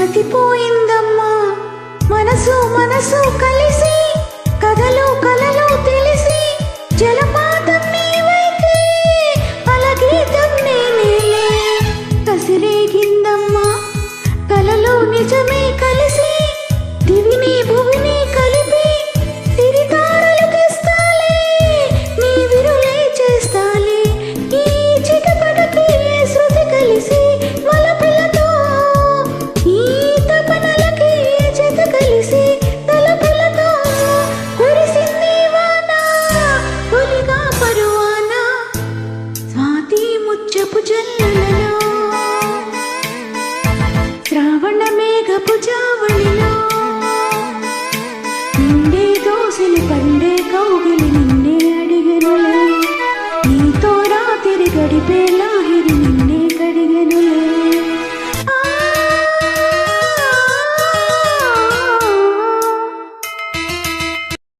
మతిపోయిందమ్మా మనసు మనసు కలిసి కథలు కలలు తెలిసి జలపాతం నీవైతే అలగీతం నేనేలే. కసిరేగిందమ్మా. కలలో నిజమే కలిసి జల్లులలో శ్రావణ మేఘపు జావళిలో నిండే దోసలు పండే కౌగిలి నిన్నే అడిగినలే నీతో రాత్రి గడిపేలే